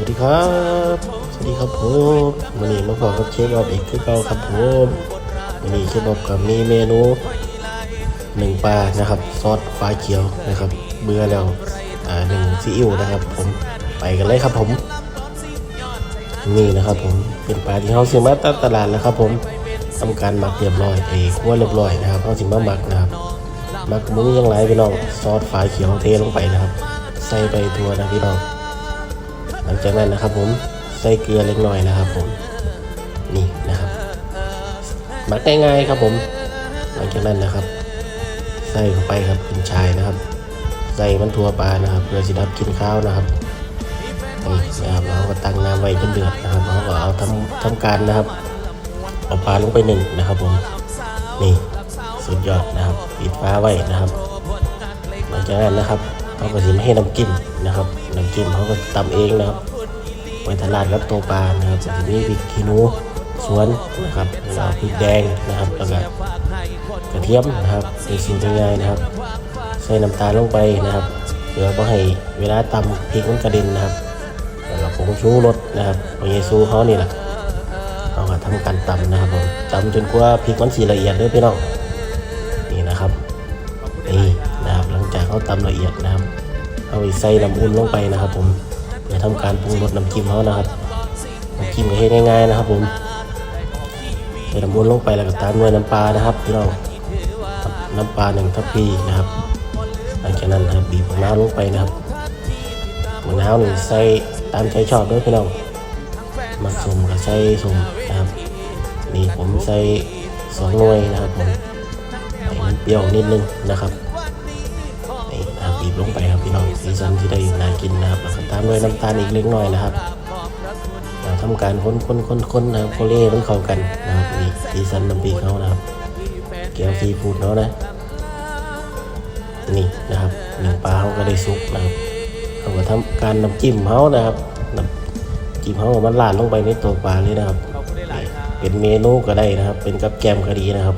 วัสดีครับ สวัสดีครับผมวันนี้มาพบกับเชฟบอบอีกคือเก่าครับผมวันนี้เชฟบอบกับมีเมนูหนึ่งปลานะครับ ซอสฟ้าเขียวนะครับ เบื่อแล้วอ่าหนึ่งซีอิ๊วนะครับ ผมไปกันเลยครับผม นี่นะครับ ผมเป็นปลาที่เขาซื้อมาตาตลาดแล้วครับ ผมทำการหมักเรียบร้อยเอคั่วเรียบร้อยนะครับเขาสิมาหมักนะครับหมักมุ้งยังไรพี่น้องซอสฟ้าเขียวเทลงไปนะครับ ใส่ไปทั่วนะพี่น้อง ลังจากนั้นนะครับผมใส่เกลือเล็กน้อยนะครับผมนี่นะครับหมักง่ายๆครับผม หลังจากนั้นนะครับ ใส่เข้าไปครับเป็นชายนะครับ ใส่มันทั่วปลานะครับเพื่อสิดับกินข้าวนะครับนี่นะครับเราก็ตั้งน้ำไว้จนเดือดนะครับเราก็เอาทำทำการนะครับเอาปลาลงไปหนึ่งนะครับผมนี่สุดยอดนะครับปิดฟ้าไว้นะครับ หลังจากนั้นนะครับ เขาก็สิมาให้น้ำจิ้มนะครับน้ำจิ้มเขาก็ตำเองนะครับไปตลาดกับตัวปลานะครับจะมีพริกขี้หนูสวนนะครับแล้วพริกแดงนะครับแล้วก็กระเทียมนะครับเป็นสิ่งง่ายๆนะครับ ใส่น้ำตาลลงไปนะครับเพื่อไม่ให้เวลาตำพริกมันกระเด็นนะครับแล้วก็ผงชูรสนะครับพระเยซูเขานี่แหละเขาก็ทำการตำนะครับผมตำจนกว่าพริกมันสีละเอียดเด้อพี่น้องนี่นะครับนี่ จากเขาตำละเอียดนะครับเอาไปใส่น้ำอุ่นลงไปนะครับผมเพื่อทำการปรุงรสน้ำจิ้มเขานะครับน้ำจิ้มก็เฮ็ดง่ายๆนะครับผมใส่น้ำอุ่นลงไปแล้วก็ตามด้วยน้ำปลานะครับพี่น้องน้ำปลาหนึ่งทัพพีนะครับ หลังจากนั้นนะครับบีบมะนาวลงไปนะครับมะนาวนี่งใส่ตามใจชอบด้วยพี่น้องมักสมก็ใส่สมนะครับนี่ผมใส่สองหน่วยนะครับผมให้มันเปรี้ยวนิดนึงนะครับ ลงไปครับพี่น้องสีสันที่ได้น่ากินนะครับแล้วก็ตามด้วยน้ำตาลอีกเล็กน้อยนะครับเราทำการคนคนคนคนนะครับโคเล่มันเข้ากันนะครับนี่สีสันน้ำพริกเขานะครับแก้วซีฟู้ดเขานะนี่นะครับหนึ่งปลาเขาก็ได้สุกนะครับเขาก็ทำการน้ำจิ้มเขานะครับน้ำจิ้มเขามันลาดลงไปในตัวปลาเลยนะครับ เป็นเมนูก็ได้นะครับ เป็นกับแกมก็ดีนะครับ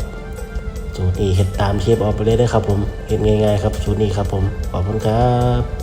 สูตรนี้เห็ดตามเชฟออกไปเลยได้ครับผมเห็ดง่ายๆครับสูตรนี้ครับผมขอบคุณครับ